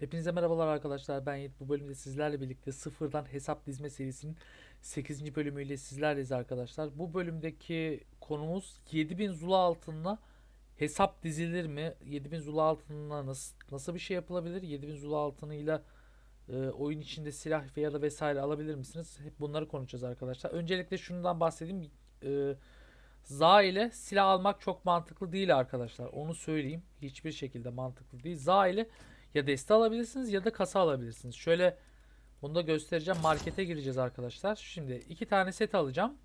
Hepinize merhabalar arkadaşlar. Ben Yiğit. Bu bölümde sizlerle birlikte sıfırdan hesap dizme serisinin 8. bölümüyle sizlerleyiz arkadaşlar. Bu bölümdeki konumuz 7000 Zula altınla hesap dizilir mi? 7000 Zula altınla nasıl, nasıl bir şey yapılabilir? 7000 Zula altınıyla e, oyun içinde silah veya da vesaire alabilir misiniz? Hep bunları konuşacağız arkadaşlar. Öncelikle şundan bahsedeyim. E, Za ile silah almak çok mantıklı değil arkadaşlar. Onu söyleyeyim. Hiçbir şekilde mantıklı değil. Za ile ya deste alabilirsiniz ya da kasa alabilirsiniz. Şöyle bunu da göstereceğim. Markete gireceğiz arkadaşlar. Şimdi iki tane set alacağım.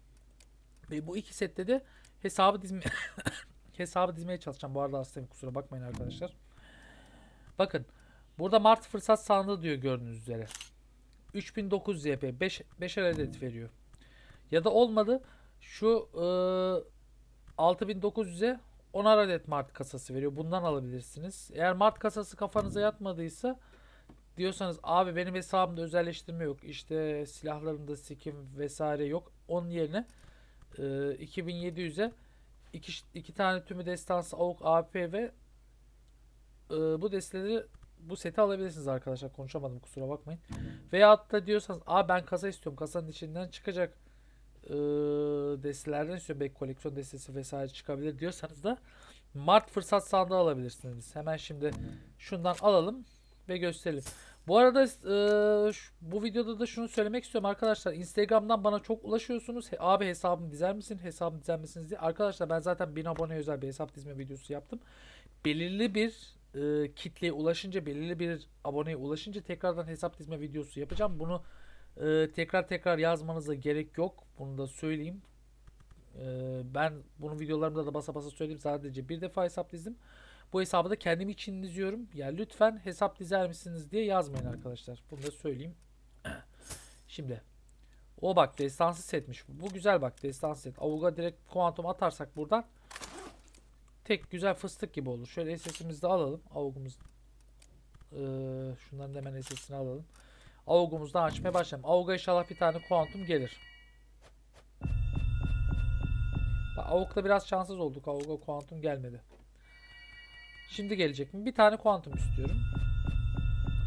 Ve bu iki sette de hesabı dizme hesabı dizmeye çalışacağım. Bu arada hastayım kusura bakmayın arkadaşlar. Bakın. Burada Mart fırsat sandığı diyor gördüğünüz üzere. 3900 YP 5 5'er adet veriyor. Ya da olmadı şu e, 6900'e 10'ar adet Mart kasası veriyor. Bundan alabilirsiniz. Eğer Mart kasası kafanıza yatmadıysa diyorsanız abi benim hesabımda özelleştirme yok. İşte silahlarımda skin vesaire yok. Onun yerine e, 2700'e iki, iki tane tümü destansı AUK, AP ve e, bu desteleri bu seti alabilirsiniz arkadaşlar. Konuşamadım kusura bakmayın. Veyahut da diyorsanız aa ben kasa istiyorum. Kasanın içinden çıkacak e, destelerden istiyorum. Belki koleksiyon destesi vesaire çıkabilir diyorsanız da Mart fırsat sandığı alabilirsiniz. Hemen şimdi şundan alalım ve gösterelim. Bu arada e, bu videoda da şunu söylemek istiyorum arkadaşlar. Instagram'dan bana çok ulaşıyorsunuz. He- Abi hesabımı dizer misin? Hesabımı dizer misiniz diye. Arkadaşlar ben zaten 1000 abone özel bir hesap dizme videosu yaptım. Belirli bir e, kitleye ulaşınca, belirli bir aboneye ulaşınca tekrardan hesap dizme videosu yapacağım. Bunu e, tekrar tekrar yazmanıza gerek yok. Bunu da söyleyeyim. E, ben bunu videolarımda da basa basa söyleyeyim. Sadece bir defa hesap dizdim. Bu hesabı da kendim için diziyorum. Yani lütfen hesap dizer misiniz diye yazmayın arkadaşlar. Bunu da söyleyeyim. Şimdi. O bak destansı setmiş. Bu güzel bak destansı set. Avuga direkt kuantum atarsak buradan tek güzel fıstık gibi olur. Şöyle SS'imizi de alalım. Avugumuz ee, şunların da hemen SS'ini alalım. Avugumuzdan açmaya başlayalım. Avuga inşallah bir tane kuantum gelir. Bak, Avuk'ta biraz şanssız olduk. Avuk'a kuantum gelmedi. Şimdi gelecek mi? Bir tane kuantum istiyorum.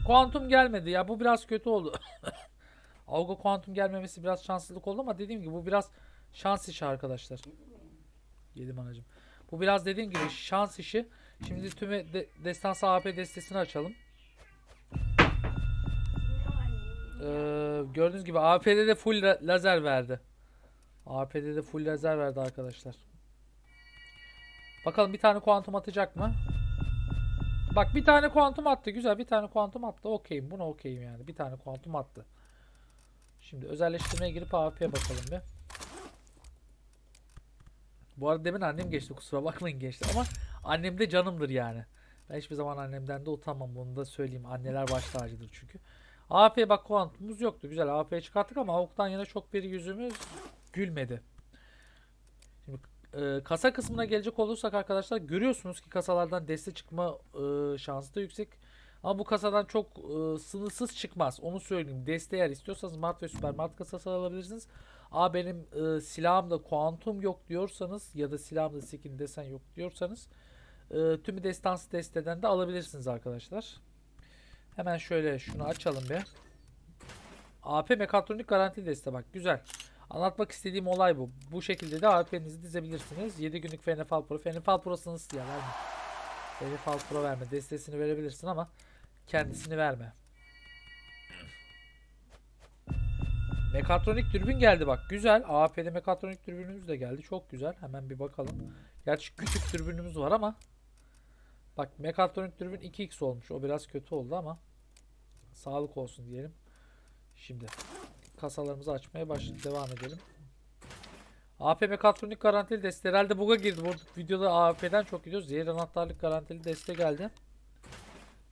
Kuantum gelmedi ya. Bu biraz kötü oldu. Avuk'a kuantum gelmemesi biraz şanssızlık oldu ama dediğim gibi bu biraz şans işi arkadaşlar. Yedim anacım. Bu biraz dediğim gibi şans işi. Şimdi tüme de, destansı AP destesini açalım. Ee, gördüğünüz gibi AP'de de full la- lazer verdi. AP'de de full lazer verdi arkadaşlar. Bakalım bir tane kuantum atacak mı? Bak bir tane kuantum attı. Güzel bir tane kuantum attı. Okeyim. Buna okeyim yani. Bir tane kuantum attı. Şimdi özelleştirmeye girip AP'ye bakalım bir. Bu arada demin annem geçti. Kusura bakmayın geçti ama annem de canımdır yani. Ben hiçbir zaman annemden de utanmam. Bunu da söyleyeyim. Anneler baş tacıdır çünkü. AP bak kuantumumuz yoktu. Güzel AP çıkarttık ama avuktan yana çok bir yüzümüz gülmedi. Şimdi e, kasa kısmına gelecek olursak arkadaşlar görüyorsunuz ki kasalardan deste çıkma e, şansı da yüksek. Ama bu kasadan çok e, sınırsız çıkmaz. Onu söyleyeyim. Deste eğer istiyorsanız Mart ve Süper Mart kasası alabilirsiniz. Aa benim e, silahımda kuantum yok diyorsanız ya da silahımda skin desen yok diyorsanız e, tümü destansı desteden de alabilirsiniz arkadaşlar. Hemen şöyle şunu açalım bir. AP mekatronik garantili deste bak güzel. Anlatmak istediğim olay bu. Bu şekilde de AP'nizi dizebilirsiniz. 7 günlük FNFL Pro. FNFL Pro'sunu istiyor verme. FNFL Pro verme. Destesini verebilirsin ama kendisini verme. Mekatronik dürbün geldi bak. Güzel. AP'de mekatronik dürbünümüz de geldi. Çok güzel. Hemen bir bakalım. Gerçi küçük dürbünümüz var ama bak mekatronik dürbün 2x olmuş. O biraz kötü oldu ama sağlık olsun diyelim. Şimdi kasalarımızı açmaya başlayalım. Devam edelim. AP mekatronik garantili deste. Herhalde bug'a girdi. Bu videoda AP'den çok gidiyoruz. Zehir anahtarlık garantili deste geldi.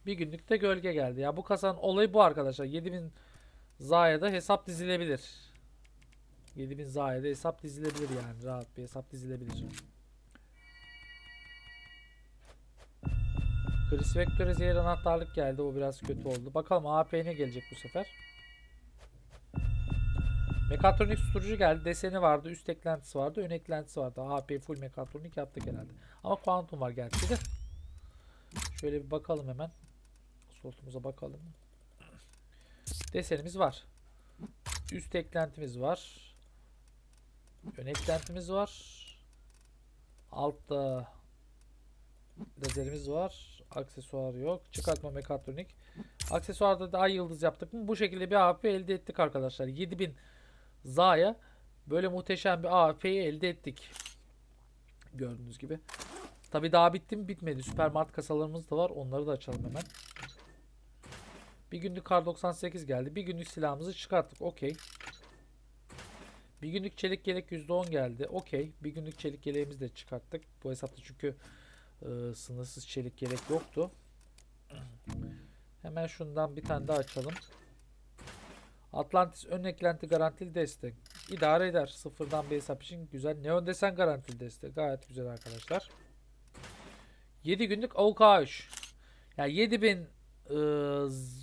Bir günlük de gölge geldi. Ya bu kasanın olayı bu arkadaşlar. 7000 Zaya'da hesap dizilebilir. 7000 Zaya'da hesap dizilebilir yani. Rahat bir hesap dizilebilir. Chris Vector'e zehir anahtarlık geldi. O biraz kötü oldu. Bakalım AP ne gelecek bu sefer. Mekatronik susturucu geldi. Deseni vardı. Üst eklentisi vardı. Ön eklentisi vardı. AP full mekatronik yaptık herhalde. Ama kuantum var gerçi de. Şöyle bir bakalım hemen. Slotumuza bakalım. Desenimiz var. Üst eklentimiz var. Ön eklentimiz var. Altta lazerimiz var. Aksesuar yok. Çıkartma mekatronik. Aksesuarda da ay yıldız yaptık mı? Bu şekilde bir AWP elde ettik arkadaşlar. 7000 Za'ya böyle muhteşem bir AWP'yi elde ettik. Gördüğünüz gibi. Tabi daha bitti mi bitmedi. Süpermart kasalarımız da var. Onları da açalım hemen. Bir günlük kar 98 geldi. Bir günlük silahımızı çıkarttık. Okey. Bir günlük çelik yelek %10 geldi. Okey. Bir günlük çelik yeleğimizi de çıkarttık. Bu hesapta çünkü e, sınırsız çelik yelek yoktu. Hemen şundan bir tane daha açalım. Atlantis ön eklenti garantili destek. İdare eder. Sıfırdan bir hesap için güzel. Neon desen garantili destek. Gayet güzel arkadaşlar. 7 günlük AUK 3. Yani 7000 e,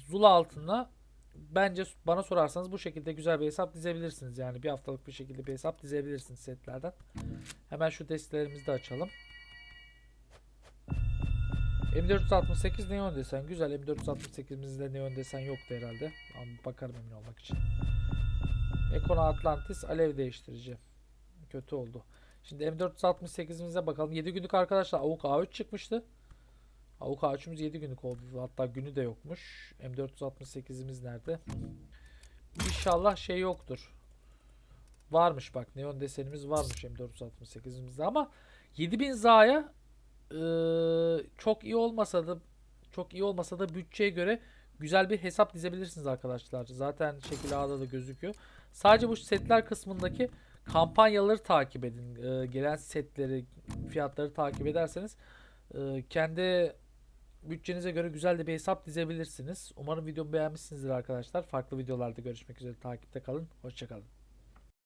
Zula altına bence bana sorarsanız bu şekilde güzel bir hesap dizebilirsiniz. Yani bir haftalık bir şekilde bir hesap dizebilirsiniz setlerden. Hemen şu destelerimizi de açalım. M468 neon desen güzel. M468'imizde neon desen yoktu herhalde. Ama bakarım emin olmak için. Ekona Atlantis alev değiştirici. Kötü oldu. Şimdi M468'imize bakalım. 7 günlük arkadaşlar AUK A3 çıkmıştı. AUK A3'ümüz 7 günlük oldu. Hatta günü de yokmuş. M468'imiz nerede? İnşallah şey yoktur. Varmış bak. Neon desenimiz varmış M468'imizde ama 7000 Za'ya eee, çok iyi olmasa da çok iyi olmasa da bütçeye göre güzel bir hesap dizebilirsiniz arkadaşlar. Zaten şekil A'da da gözüküyor. Sadece bu setler kısmındaki kampanyaları takip edin. Eee, gelen setleri, fiyatları takip ederseniz eee, kendi bütçenize göre güzel de bir hesap dizebilirsiniz. Umarım videomu beğenmişsinizdir arkadaşlar. Farklı videolarda görüşmek üzere. Takipte kalın. Hoşçakalın.